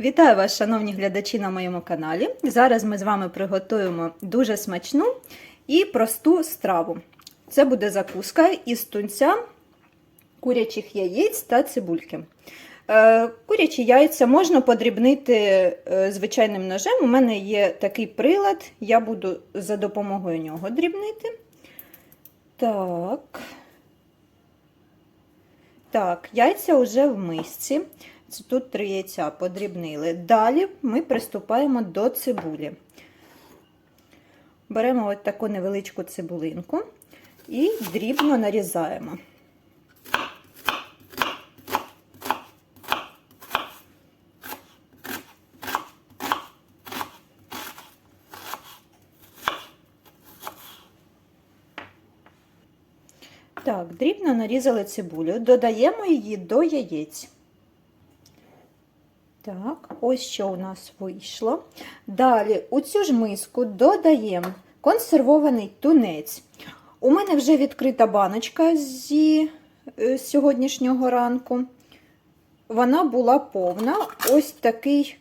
Вітаю вас, шановні глядачі на моєму каналі. Зараз ми з вами приготуємо дуже смачну і просту страву. Це буде закуска із тунця, курячих яєць та цибульки. Е, Курячі яйця можна подрібнити е, звичайним ножем. У мене є такий прилад, я буду за допомогою нього дрібнити. Так. Так, яйця вже в мисці. Тут три яйця подрібнили. Далі ми приступаємо до цибулі. Беремо ось таку невеличку цибулинку і дрібно нарізаємо. Так, дрібно нарізали цибулю, додаємо її до яєць. Так, ось що у нас вийшло. Далі у цю ж миску додаємо консервований тунець. У мене вже відкрита баночка зі е, сьогоднішнього ранку. Вона була повна. Ось такий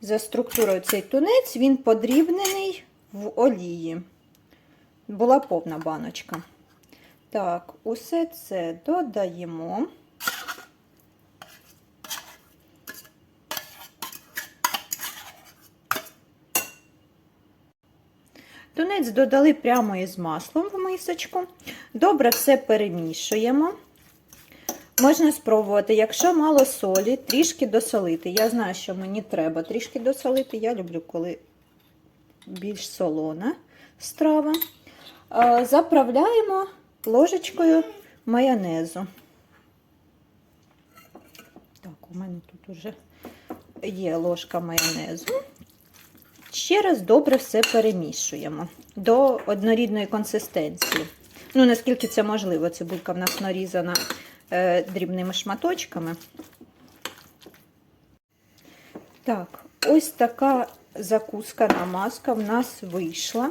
за структурою цей тунець, він подрібнений в олії. Була повна баночка. Так, усе це додаємо. Тунець додали прямо із маслом в мисочку. Добре все перемішуємо. Можна спробувати, якщо мало солі, трішки досолити. Я знаю, що мені треба трішки досолити. Я люблю, коли більш солона страва. Заправляємо ложечкою майонезу. Так, у мене тут вже є ложка майонезу. Ще раз добре все перемішуємо до однорідної консистенції. Ну, наскільки це можливо, цибулька в нас нарізана е, дрібними шматочками. Так, ось така закуска намазка в нас вийшла.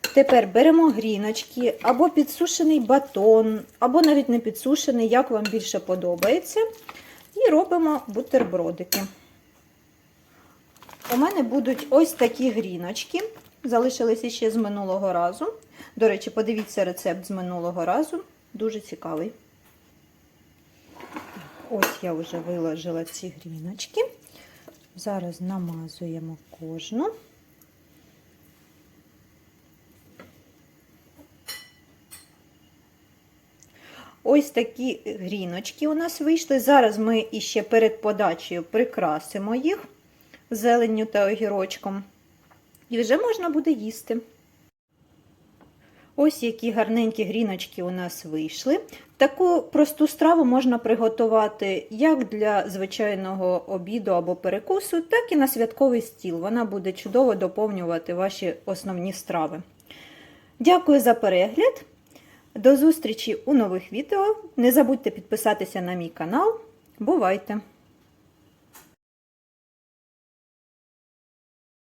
Тепер беремо гріночки, або підсушений батон, або навіть не підсушений, як вам більше подобається. І робимо бутербродики. У мене будуть ось такі гріночки. Залишилися ще з минулого разу. До речі, подивіться рецепт з минулого разу. Дуже цікавий. Ось я вже виложила ці гріночки. Зараз намазуємо кожну. Ось такі гріночки у нас вийшли. Зараз ми іще перед подачею прикрасимо їх зеленню та огірочком. І вже можна буде їсти. Ось які гарненькі гріночки у нас вийшли. Таку просту страву можна приготувати як для звичайного обіду або перекусу, так і на святковий стіл. Вона буде чудово доповнювати ваші основні страви. Дякую за перегляд! До зустрічі у нових відео. Не забудьте підписатися на мій канал. Бувайте!